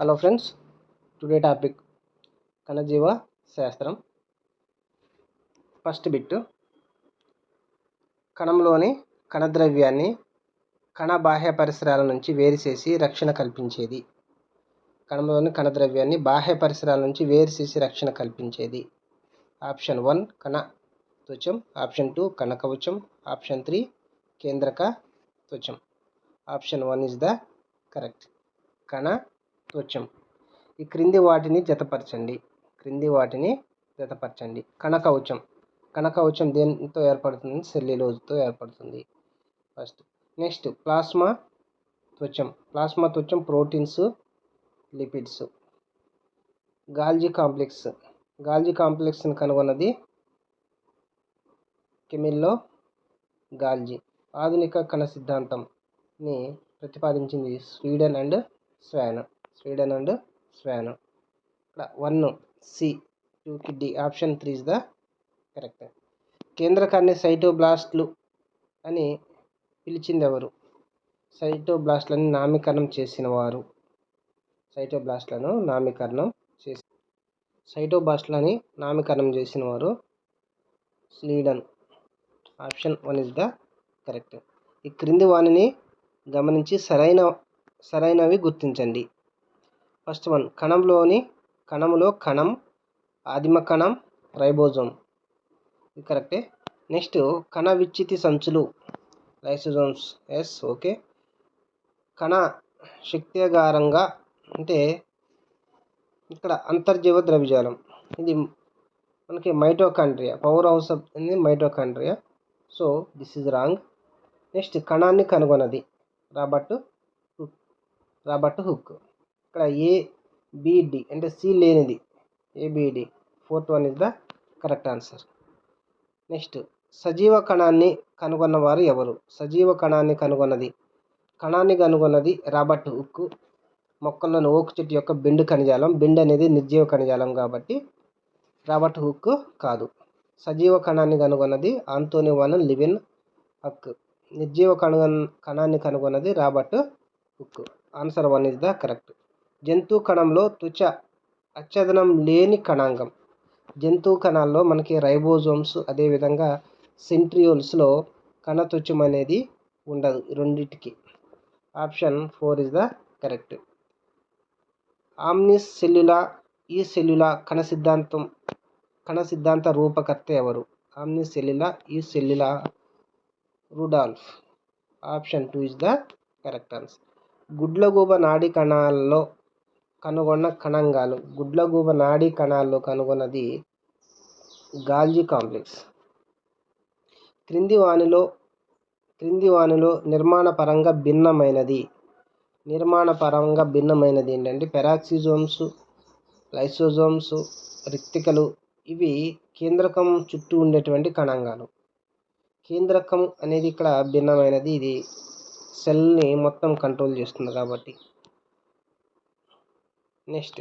Hello friends today topic కణజీవ శాస్త్రం. First bit కణంలోని కణద్రవ్యాన్ని కణ బాహ్య పరిసరాల నుంచి వేరు చేసి రక్షణ కల్పించేది. కణంలోని కణద్రవ్యాన్ని బాహ్య పరిసరాల నుంచి వేరు చేసి రక్షణ కల్పించేది. ఆప్షన్ వన్ కణ త్వచం. ఆప్షన్ టూ కణ కవచం. ఆప్షన్ త్రీ కేంద్రక త్వచం. Option one is the correct. కణ త్వచం ఈ క్రింది వాటిని జతపరచండి. క్రింది వాటిని జతపరచండి. కణ కవచం దేనితో ఏర్పడుతుంది? సెల్యులోజ్తో ఏర్పడుతుంది. ఫస్ట్. నెక్స్ట్. ప్లాస్మా త్వచం. Plasma త్వచం proteins lipids. Golgi complex. Golgi కాంప్లెక్స్ని కనుగొన్నది కెమిల్లో గాల్జీ. ఆధునిక కణ సిద్ధాంతంని ప్రతిపాదించింది Schleiden and Schwann. Schleiden and Schwann ఇక్కడ వన్ సి టూకి D option three is the correct కేంద్రకాన్ని సైటోబ్లాస్ట్లు అని పిలిచింది ఎవరు సైటోబ్లాస్ట్లని నామీకరణం చేసిన వారు సైటోబ్లాస్ట్లను నామీకరణం చేసి సైటోబ్లాస్ట్లని నామీకరణం చేసిన వారు Schleiden. Option one is the correct ఈ క్రింది వాణిని గమనించి సరైన సరైనవి గుర్తించండి. ఫస్ట్ వన్ కణంలోని కణములో కణం ఆదిమ కణం రైబోజోమ్. ఇది కరెక్టే. నెక్స్ట్ కణ విచ్చితి సంచులు లైసోజోమ్స్ ఎస్ ఓకే. కణ శక్తిగారంగా అంటే ఇక్కడ అంతర్జీవ ద్రవ్యజాలం. ఇది మనకి మైటోకాండ్రియా పవర్ హౌస్ అనేది mitochondria. So this is wrong next కణాన్ని కనుగొన్నది. Robert Hooke Robert Hooke. ఇక్కడ ఏ అంటే సి లేనిది. A B D fourth one is the correct answer next సజీవ కణాన్ని కనుగొన్నవారు ఎవరు? సజీవ కణాన్ని కనుగొన్నది. కణాన్ని కనుగొన్నది రాబర్ట్ హుక్. మొక్కల్లోని ఓకు చెట్టు యొక్క బెండు కణజాలం బెండ్ అనేది నిర్జీవ కణజాలం కాబట్టి రాబర్ట్ హుక్ కాదు. సజీవ కణాన్ని కనుగొన్నది ఆంటోని వన్ లివిన్ హక్. నిర్జీవ కణ కణాన్ని కనుగొన్నది Robert Hooke. Answer one is the correct జంతు కణంలో త్వచ అచ్చదనం లేని కణాంగం. జంతు కణాల్లో మనకి రైబోజోమ్స్ అదేవిధంగా సెంట్రియోల్స్లో కణత్వచం అనేది ఉండదు రెండింటికి. Option four is the correct. Omnis cellula e cellula కణ సిద్ధాంతం కణ సిద్ధాంత రూపకర్త ఎవరు? Omnis cellula e cellula Rudolf. Option two is the correct answer. గుడ్లగూబ నాడీ కణాల్లో కనుగొన్న కణంగాలు. గుడ్లగూబ నాడీ కణాల్లో కనుగొన్నది గాల్జీ కాంప్లెక్స్. క్రింది వానిలో క్రింది వానిలో నిర్మాణపరంగా భిన్నమైనది. నిర్మాణపరంగా భిన్నమైనది ఏంటంటే పెరాక్సిజోమ్స్ లైసోజోమ్స్ రిక్తికలు ఇవి కేంద్రకం చుట్టూ ఉండేటువంటి కణంగాలు. కేంద్రకం అనేది ఇక్కడ భిన్నమైనది. ఇది సెల్ని మొత్తం కంట్రోల్ చేస్తుంది కాబట్టి. నెక్స్ట్.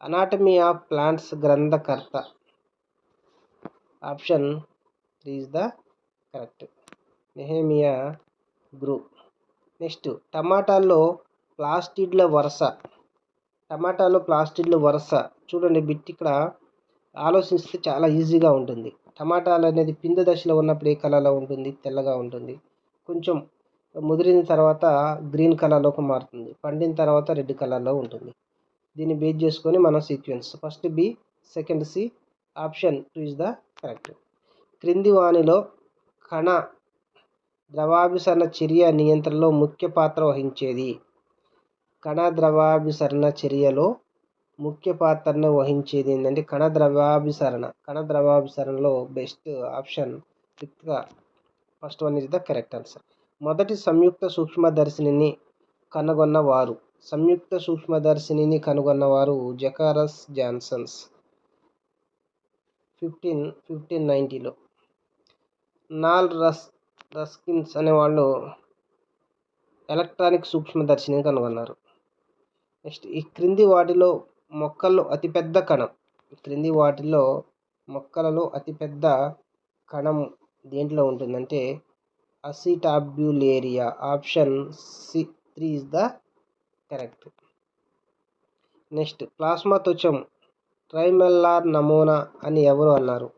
అనాటమీ ఆఫ్ ప్లాంట్స్ గ్రంథకర్త option three the correct Nehemiah Grew next టమాటాల్లో ప్లాస్టిడ్ల వరుస. టమాటాలో ప్లాస్టిడ్ల వరుస. చూడండి బిట్ ఇక్కడ ఆలోచిస్తే చాలా ఈజీగా ఉంటుంది. టమాటాలు అనేది పింద దశలో ఉన్నప్పుడు ఏ కలర్లో ఉంటుంది? తెల్లగా ఉంటుంది. కొంచెం ముదిరిన తర్వాత గ్రీన్ కలర్లోకి మారుతుంది. పండిన తర్వాత రెడ్ కలర్లో ఉంటుంది. దీన్ని బేస్ చేసుకొని మన sequence first B second C option two is the correct క్రింది వాణిలో కణ ద్రవాభిసరణ చర్య నియంత్రణలో ముఖ్య పాత్ర వహించేది. కణ ద్రవాభిసరణ చర్యలో ముఖ్య పాత్రను వహించేది ఏంటంటే కణ ద్రవాభిసరణ. కణ ద్రవాభిసరణలో best option ఫిఫ్త్గా first one is the correct answer మొదటి సంయుక్త సూక్ష్మదర్శినిని కనుగొన్నవారు. సంయుక్త సూక్ష్మదర్శినిని కనుగొన్నవారు జకారస్ జాన్సన్స్. ఫిఫ్టీన్ ఫిఫ్టీన్ నైంటీలో. నాల్ రస్ రస్కిన్స్ అనేవాళ్ళు ఎలక్ట్రానిక్ సూక్ష్మదర్శిని కనుగొన్నారు. నెక్స్ట్ ఈ క్రింది వాటిలో మొక్కల్లో అతిపెద్ద కణం. క్రింది వాటిలో మొక్కలలో అతిపెద్ద కణం దేంట్లో ఉంటుందంటే acetabularia option C three is the correct. Next plasma త్వచం trilamellar నమూనా అని ఎవరు అన్నారు?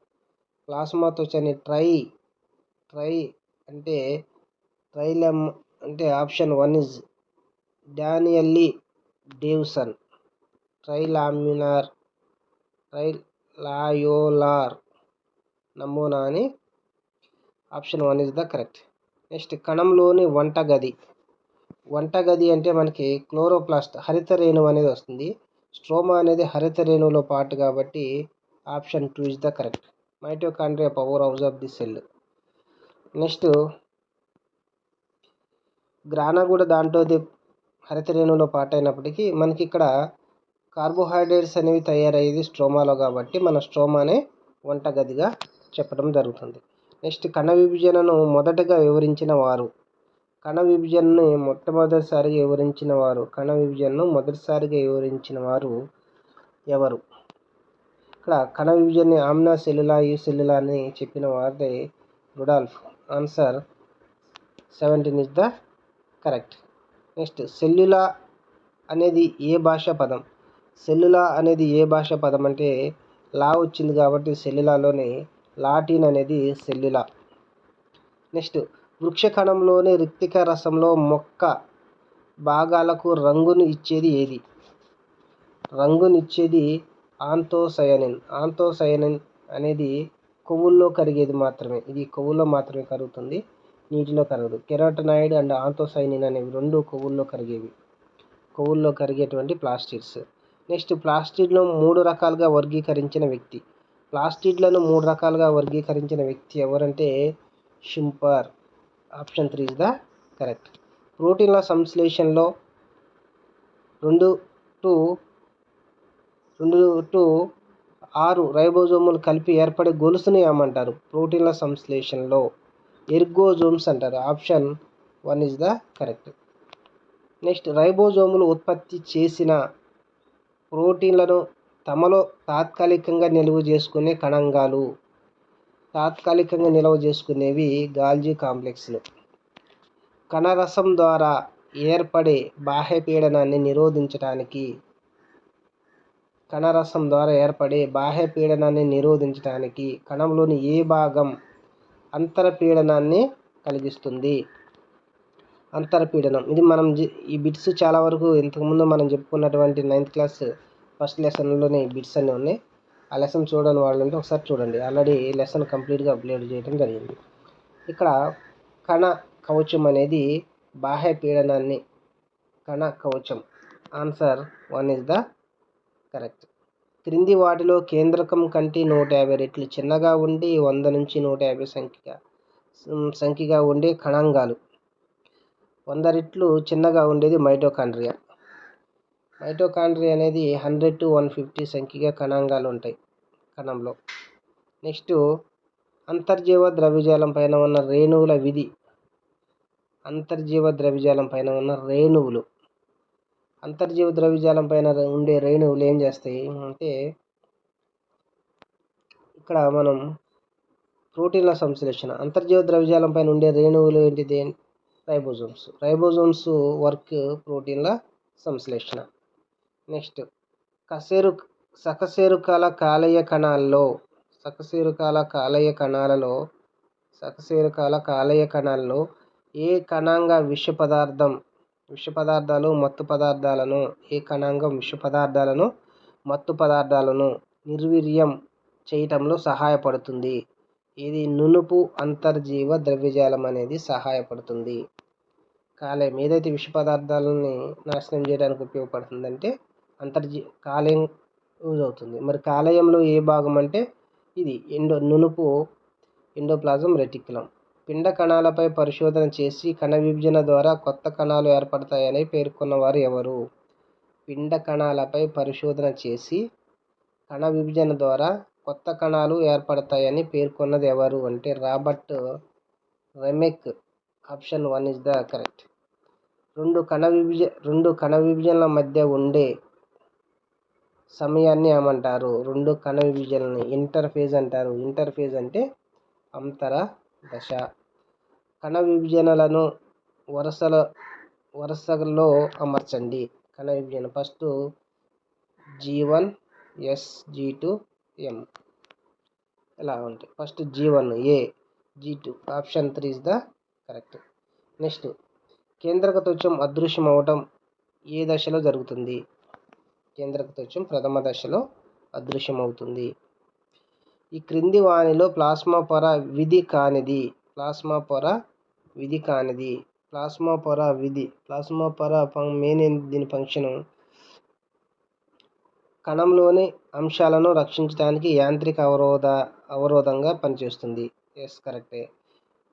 ప్లాస్మా త్వచని ట్రై ట్రై అంటే ట్రైలెమ్ అంటే option one is Danielli Davson. Trilaminar ట్రైలాయోలార్ నమూనా అని option one is the correct. Next కణంలోని వంటగది వంటగది అంటే మనకి క్లోరోప్లాస్ట్ హరిత రేణువు అనేది వస్తుంది. స్ట్రోమా అనేది హరిత రేణువులో పార్ట్ కాబట్టి option two is the correct. Mitochondria power house of the cell. Next grana కూడా దాంట్లోది హరిత రేణువులో పార్ట్ అయినప్పటికీ మనకి ఇక్కడ కార్బోహైడ్రేట్స్ అనేవి తయారయ్యేది స్ట్రోమాలో కాబట్టి మన స్ట్రోమానే వంటగదిగా చెప్పడం జరుగుతుంది. నెక్స్ట్ కణ విభజనను మొదటగా వివరించిన వారు కణ విభజనని మొట్టమొదటిసారిగా వివరించిన వారు కణ విభజనను మొదటిసారిగా వివరించిన వారు ఎవరు? ఇక్కడ కణ విభజన ఆమ్నా సెల్యులా ఈ సెల్యులా అని చెప్పిన వారిదే Rudolf. Answer seventeen is the correct. Next సెల్యులా అనేది ఏ భాష పదం? సెల్యులా అనేది ఏ భాష పదం అంటే లా వచ్చింది కాబట్టి సెల్యులాలోని లాటిన్ అనేది సెల్యులా. నెక్స్ట్ వృక్ష కణంలోనే రిక్తిక రసంలో మొక్క భాగాలకు రంగును ఇచ్చేది ఏది? రంగునిచ్చేది ఆంతోసయనిన్. ఆంతోసయనిన్ అనేది కొవ్వుల్లో కరిగేది మాత్రమే. ఇది కొవ్వుల్లో మాత్రమే కరుగుతుంది. నీటిలో కరగదు. కెరాటనాయిడ్ అండ్ ఆంతోసైనిన్ అనేవి రెండు కొవ్వుల్లో కరిగేవి. కొవ్వుల్లో కరిగేటువంటి ప్లాస్టిడ్స్. నెక్స్ట్ ప్లాస్టిడ్లో మూడు రకాలుగా వర్గీకరించిన వ్యక్తి. ప్లాస్టిడ్లను మూడు రకాలుగా వర్గీకరించిన వ్యక్తి ఎవరంటే Schimper. Option three is the correct. ప్రోటీన్ల సంశ్లేషణలో రెండు టు రెండు టు ఆరు రైబోజోములు కలిపి ఏర్పడే గొలుసుని ఏమంటారు? ప్రోటీన్ల సంశ్లేషణలో ఎర్గోజోమ్స్ అంటారు. Option one is the correct. Next రైబోజోములు ఉత్పత్తి చేసిన ప్రోటీన్లను తమలో తాత్కాలికంగా నిల్వ చేసుకునే కణంగాలు. తాత్కాలికంగా నిల్వ చేసుకునేవి గాల్జీ కాంప్లెక్స్లు. కణరసం ద్వారా ఏర్పడే బాహ్య పీడనాన్ని నిరోధించడానికి కణరసం ద్వారా ఏర్పడే బాహ్య పీడనాన్ని నిరోధించడానికి కణంలోని ఏ భాగం అంతరపీడనాన్ని కలిగిస్తుంది? అంతరపీడనం ఇది మనం ఈ బిట్స్ చాలా వరకు ఇంతకుముందు మనం చెప్పుకున్నటువంటి నైన్త్ క్లాస్ ఫస్ట్ లెసన్లోనే బిట్స్ అన్నీ ఉన్నాయి. ఆ లెసన్ చూడని వాళ్ళు ఉంటే ఒకసారి చూడండి. ఆల్రెడీ లెసన్ కంప్లీట్గా అప్లోడ్ చేయడం జరిగింది. ఇక్కడ కణ కవచం అనేది బాహ్య పీడనాన్ని కణ కవచం. Answer one is the correct. క్రింది వాటిలో కేంద్రకం కంటే నూట యాభై రెట్లు చిన్నగా ఉండి వంద నుంచి నూట యాభై సంఖ్యగా సంఖ్యగా ఉండే కణాంగాలు. వంద రెట్లు చిన్నగా ఉండేది మైటోకాండ్రియా. మైటోకాండ్రియా అనేది హండ్రెడ్ టు వన్ ఫిఫ్టీ సంఖ్యగా కణాంగాలు ఉంటాయి కణంలో. నెక్స్ట్ అంతర్జీవ ద్రవ్యజాలం పైన ఉన్న రేణువుల విధి. అంతర్జీవ ద్రవ్యజాలం పైన ఉన్న రేణువులు. అంతర్జీవ ద్రవ్యజాలం పైన ఉండే రేణువులు ఏం చేస్తాయి అంటే ఇక్కడ మనం ప్రోటీన్ల సంశ్లేషణ. అంతర్జీవ ద్రవ్యజాలం పైన ఉండే రేణువులు ఏంటిది? రైబోజోమ్స్. రైబోజోమ్స్ వర్క్ ప్రోటీన్ల సంశ్లేషణ. నెక్స్ట్. కశేరు సకశేరుకాల కాలేయ కణాల్లో సకశేరుకాల కాలేయ కణాలలో సకశేరుకాల కాలేయ కణాల్లో ఏ కణాంగ విష పదార్థం విష పదార్థాలు మత్తు పదార్థాలను ఏ కణాంగం విష పదార్థాలను మత్తు పదార్థాలను నిర్వీర్యం చేయటంలో సహాయపడుతుంది. ఇది నునుపు అంతర్జీవ ద్రవ్యజాలం అనేది సహాయపడుతుంది. కాలేయం ఏదైతే విష పదార్థాలని నాశనం చేయడానికి ఉపయోగపడుతుందంటే అంతర్జీ కాలేయం యూజ్ అవుతుంది మరి కాలేయంలో ఏ భాగం అంటే ఇది ఎండో నునుపు ఎండోప్లాజం రెటిక్యులం. పిండ కణాలపై పరిశోధన చేసి కణ విభజన ద్వారా కొత్త కణాలు ఏర్పడతాయని పేర్కొన్నవారు ఎవరు? పిండ కణాలపై పరిశోధన చేసి కణ విభజన ద్వారా కొత్త కణాలు ఏర్పడతాయని పేర్కొన్నది ఎవరు అంటే Robert Remak. Option one is the correct. రెండు కణ విభజ రెండు కణ విభజనల మధ్య ఉండే సమయాన్ని ఏమంటారు? రెండు కణ విభజనని ఇంటర్ఫేజ్ అంటారు. ఇంటర్ఫేజ్ అంటే అంతర దశ. కణ విభజనలను వరుసల వరుసలో అమర్చండి. కణ విభజన first G one S G two M ఇలా ఉంటాయి first G one A G two option three is the correct next కేంద్రక త్వచం అదృశ్యం అవటం ఏ దశలో జరుగుతుంది? కేంద్రకృత్యం ప్రథమ దశలో అదృశ్యమవుతుంది. ఈ క్రింది వానిలో ప్లాస్మా పొర విధి కానిది ప్లాస్మా పొర విధి కానిది ప్లాస్మా పొర విధి ప్లాస్మా పొర మెయిన్ దీని ఫంక్షను? కణంలోని అంశాలను రక్షించడానికి యాంత్రిక అవరోధ అవరోధంగా పనిచేస్తుంది. ఎస్ కరెక్టే.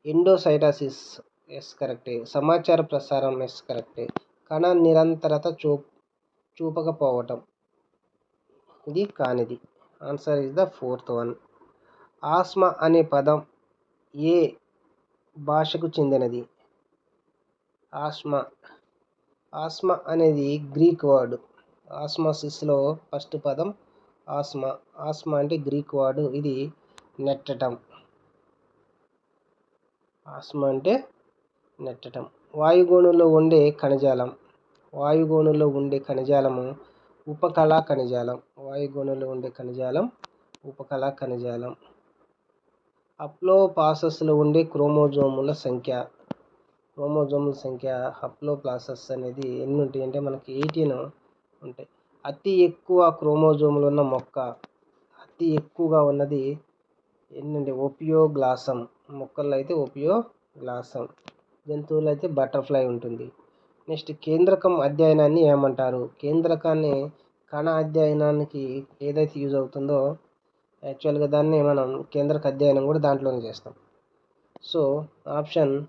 ఎండోసైటాసిస్ ఎస్ కరెక్టే. సమాచార ప్రసారం ఎస్ కరెక్టే. కణ నిరంతరత చూ చూపకపోవటం. ఇది కానిది. Answer is the fourth one Asma అనే పదం ఏ భాషకు చెందినది? ఆస్మా. ఆస్మా అనేది గ్రీక్ వర్డ్ ఆస్మాసిస్లో ఫస్ట్ పదం ఆస్మా. ఆస్మా అంటే గ్రీక్ వర్డ్ ఇది నెట్టటం. ఆస్మా అంటే నెట్టటం. వాయుగోణంలో ఉండే కణజాలం. వాయుగోనులో ఉండే కణజాలము ఉపకళా కణజాలం వాయుగోనులో ఉండే కణజాలం ఉపకళా కణజాలం అప్లో పాసస్లో ఉండే క్రోమోజోముల సంఖ్య. క్రోమోజోముల సంఖ్య అప్లో ప్లాసస్ అనేది ఎన్ని ఉంటాయి అంటే మనకి ఎయిటీన్ ఉంటాయి. అతి ఎక్కువ క్రోమోజోములు ఉన్న మొక్క అతి ఎక్కువగా ఉన్నది ఏంటంటే ఒపియోగ్లాసం. మొక్కల్లో అయితే ఒపియోగ్లాసం. జంతువులు అయితే బటర్ఫ్లై ఉంటుంది. నెక్స్ట్ కేంద్రకం అధ్యయనాన్ని ఏమంటారు? కేంద్రకాన్ని కణ అధ్యయనానికి ఏదైతే యూజ్ అవుతుందో యాక్చువల్గా దాన్ని మనం కేంద్రక అధ్యయనం కూడా దాంట్లోనే చేస్తాం. So option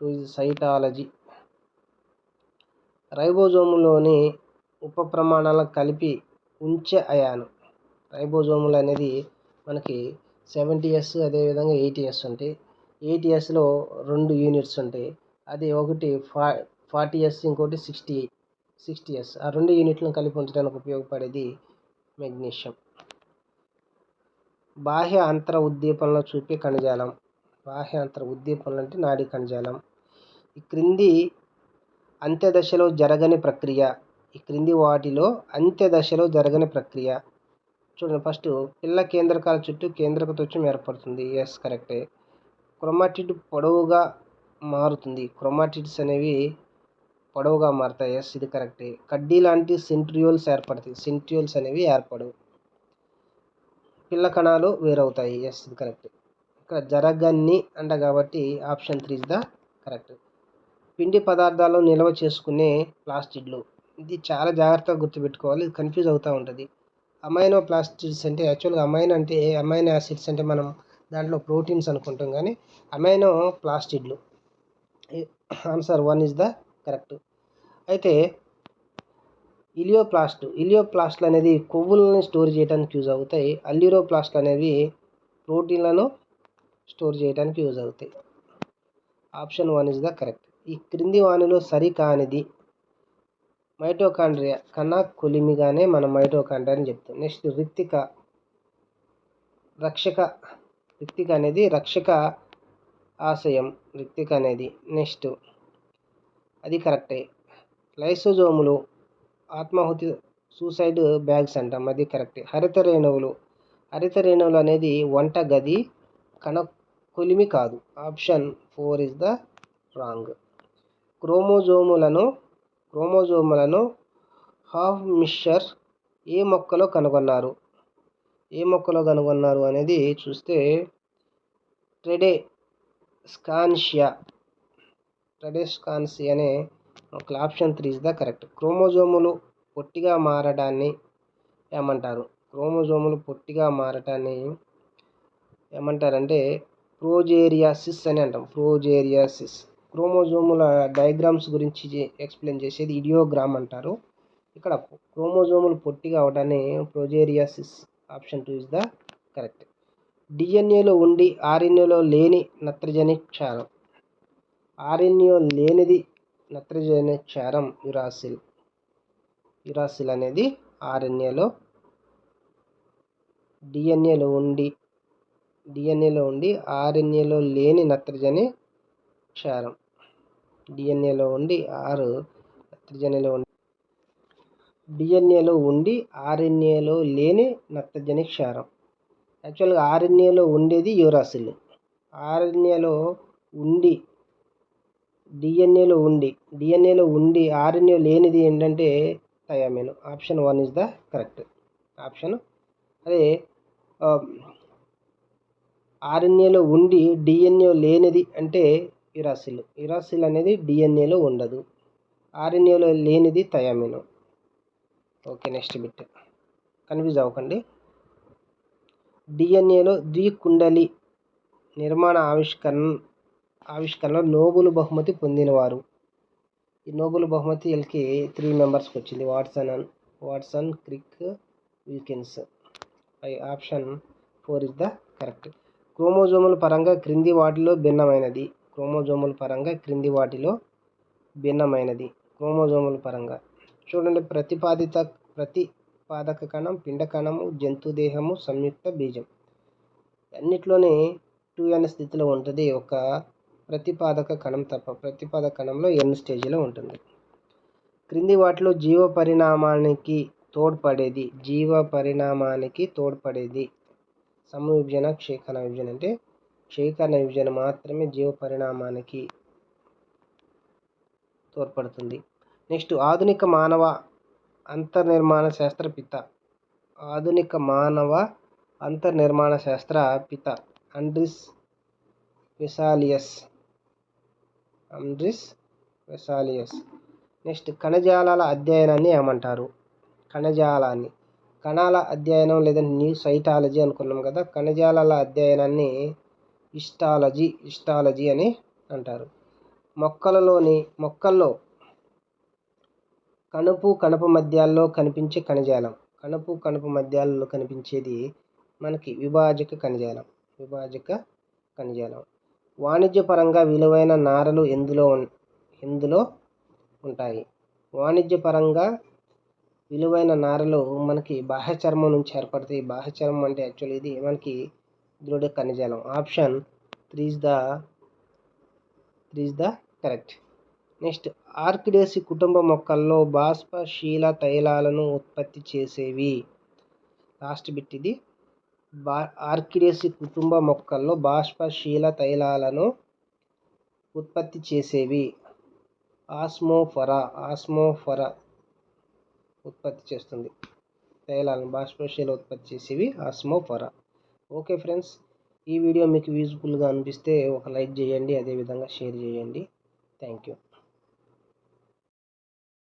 two is cytology రైబోజోములోని ఉప ప్రమాణాలను కలిపి ఉంచే అయాను. రైబోజోములు అనేది మనకి సెవెంటీ ఎస్ అదేవిధంగా ఎయిటీ ఎస్ ఉంటాయి. ఎయిటీ ఎస్లో రెండు యూనిట్స్ ఉంటాయి. అది ఒకటి ఫా ఫార్టీ ఎస్ ఇంకోటి సిక్స్టీ సిక్స్టీ ఎస్ ఆ రెండు యూనిట్లను కలిపి ఉంచడానికి ఉపయోగపడేది మెగ్నీషియం. బాహ్య అంతర ఉద్దీపనలో చూపే కణజాలం బాహ్య అంతర ఉద్దీపనలు అంటే నాడీ కణజాలం ఈ క్రింది అంత్య దశలో జరగని ప్రక్రియ. ఈ క్రింది వాటిలో అంత్య దశలో జరగని ప్రక్రియ. చూడండి ఫస్ట్ పిల్ల కేంద్రకాల చుట్టూ కేంద్రక త్వచం ఏర్పడుతుంది. ఎస్ కరెక్టే. క్రొమాటిడ్ పొడవుగా మారుతుంది. క్రొమాటిడ్స్ అనేవి పొడవుగా మారుతాయి. ఎస్ ఇది కరెక్టే కడ్డీ లాంటి సెంట్రియోల్స్ ఏర్పడతాయి. సెంట్రియోల్స్ అనేవి ఏర్పడవు. పిల్ల కణాలు వేరవుతాయి. ఎస్ ఇది కరెక్ట్ ఇక్కడ జరగన్ని అంట కాబట్టి option three is the correct పిండి పదార్థాలు నిల్వ చేసుకునే ప్లాస్టిడ్లు. ఇది చాలా జాగ్రత్తగా గుర్తుపెట్టుకోవాలి. ఇది కన్ఫ్యూజ్ అవుతూ ఉంటుంది. అమైనో ప్లాస్టిడ్స్ అంటే యాక్చువల్గా అమైన్ అంటే అమైనో యాసిడ్స్ అంటే మనం దాంట్లో ప్రోటీన్స్ అనుకుంటాం కానీ amino ప్లాస్టిడ్లు answer one is the correct అయితే ఇలియోప్లాస్ట్ ఇలియోప్లాస్ట్లు అనేది కొవ్వులను స్టోర్ చేయడానికి యూజ్ అవుతాయి. అల్యూరోప్లాస్ట్లు అనేవి ప్రోటీన్లను స్టోర్ చేయడానికి యూజ్ అవుతాయి. Option one is the correct. ఈ క్రింది వానిలో సరికానిది మైటోకాండ్రియా కన్నా కొలిమిగానే మనం మైటోకాండ్రియా అని చెప్తాం. నెక్స్ట్ రిక్తిక రక్షక రిక్తిక అనేది రక్షక ఆశయం రిక్తిక అనేది. నెక్స్ట్ అది కరెక్టే. లైసోజోములు ఆత్మాహుతి సూసైడ్ బ్యాగ్స్ అంటాం. అది కరెక్ట్. హరిత రేణువులు. హరిత రేణువులు అనేది వంట గది కణ కొలిమి కాదు. Option four is the wrong. క్రోమోజోములను క్రోమోజోములను హాఫ్ మిషర్ ఏ మొక్కలో కనుగొన్నారు? ఏ మొక్కలో కనుగొన్నారు అనేది చూస్తే ట్రెడే స్కాన్షియా ట్రెడే స్కాన్షియా అనే ఒక option three is the correct. క్రోమోజోములు పొట్టిగా మారడాన్ని ఏమంటారు? క్రోమోజోములు పొట్టిగా మారటాన్ని ఏమంటారంటే ప్రోజేరియాసిస్ అని అంటాం. ప్రోజేరియాసిస్. క్రోమోజోముల డయాగ్రామ్స్ గురించి ఎక్స్ప్లెయిన్ చేసేది ఇడియోగ్రామ్ అంటారు. ఇక్కడ క్రోమోజోములు పొట్టిగా అవడాన్ని ప్రోజేరియాసిస్ option two is the correct. డిఎన్ఏలో ఉండి ఆర్ఎన్ఏలో లేని నత్రజని క్షారం. ఆర్ఎన్ఏ లేనిది నత్రజని క్షారం యురాసిల్ యురాసిల్ అనేది ఆర్ఎన్ఏలో డిఎన్ఏలో ఉండి డిఎన్ఏలో ఉండి ఆర్ఎన్ఏలో లేని నత్రజని క్షారం. డిఎన్ఏలో ఉండి ఆరు నత్రజనిలో ఉండి డిఎన్ఏలో ఉండి ఆర్ఎన్ఏలో లేని నత్రజని క్షారం. యాక్చువల్గా ఆర్ఎన్ఏలో ఉండేది యూరాసిల్. ఆర్ఎన్ఏలో ఉండి డిఎన్ఏలో ఉండి డిఎన్ఏలో ఉండి ఆర్ఎన్ఏ లేనిది ఏంటంటే thymine. Option one is the correct option అదే um, ఆర్ఎన్ఏలో ఉండి డిఎన్ఏ లేనిది అంటే ఇరాసిల్. ఇరాసిల్ అనేది డిఎన్ఏలో ఉండదు. ఆర్ఎన్ఏలో లేనిది thymine. Okay next bit confuse అవ్వకండి. డిఎన్ఏలో ద్వికుండలి నిర్మాణ ఆవిష్కరణ ఆవిష్కరణలో నోబుల్ బహుమతి పొందినవారు. ఈ నోబుల్ బహుమతి వీళ్ళకి త్రీ మెంబర్స్కి వచ్చింది. Watson and Watson Crick Wilkins I option four is the correct. క్రోమోజోముల పరంగా క్రింది వాటిలో భిన్నమైనది. క్రోమోజోముల పరంగా క్రింది వాటిలో భిన్నమైనది. క్రోమోజోముల పరంగా. చూడండి ప్రతిపాదిత ప్రతిపాదక కణం పిండ కణము జంతు దేహము సంయుక్త బీజం. అన్నిట్లోనే టూ అనే స్థితిలో ఉంటుంది. ఒక ప్రతిపాదక కణం తప్ప ప్రతిపాదక కణంలో ఎన్ స్టేజ్లో ఉంటుంది. క్రింది వాటిలో జీవ పరిణామానికి తోడ్పడేది జీవ పరిణామానికి తోడ్పడేది సమవిభజన క్షేకరణ విభజన అంటే క్షేకరణ విభజన మాత్రమే జీవ పరిణామానికి తోడ్పడుతుంది. నెక్స్ట్ ఆధునిక మానవ అంతర్నిర్మాణ శాస్త్ర పిత. ఆధునిక మానవ అంతర్నిర్మాణ శాస్త్ర పిత. అండ్రిస్ విసాలియస్ అండ్రిస్ వెసాలియస్. నెక్స్ట్ కణజాలాల అధ్యయనాన్ని ఏమంటారు? కణజాలాన్ని. కణాల అధ్యయనం లేదా న్యూ సైటాలజీ అనుకున్నాం కదా కణజాలాల అధ్యయనాన్ని హిస్టాలజీ హిస్టాలజీ అని అంటారు. మొక్కలలోని మొక్కల్లో కణుపు కణప మధ్యాల్లో కనిపించే కణజాలం. కణుపు కణప మధ్యాలలో కనిపించేది మనకి విభాజక కణజాలం. విభాజక కణజాలం. వాణిజ్యపరంగా విలువైన నారలు ఎందులో ఎందులో ఉంటాయి? వాణిజ్యపరంగా విలువైన నారలు మనకి బాహ్య చర్మం నుంచి ఏర్పడతాయి. బాహ్య చర్మం అంటే యాక్చువల్ ఇది మనకి దృఢ కణజాలం option three is the three is the correct next Orchidaceae కుటుంబ మొక్కల్లో బాష్పశీల తైలాలను ఉత్పత్తి చేసేవి. లాస్ట్ బిట్ ఇది. ఆర్కిడేసి కుటుంబ మొక్కల్లో బాష్పశీల తైలాలను ఉత్పత్తి చేసేవి. ఆస్మోఫరా ఆస్మోఫరా ఉత్పత్తి చేస్తుంది. తైలాలను బాష్పశీల ఉత్పత్తి చేసేవి ఆస్మోఫరా. ఓకే ఫ్రెండ్స్ ఈ వీడియో మీకు యూజ్ఫుల్గా అనిపిస్తే ఒక లైక్ చేయండి అదేవిధంగా షేర్ చేయండి. Thank you.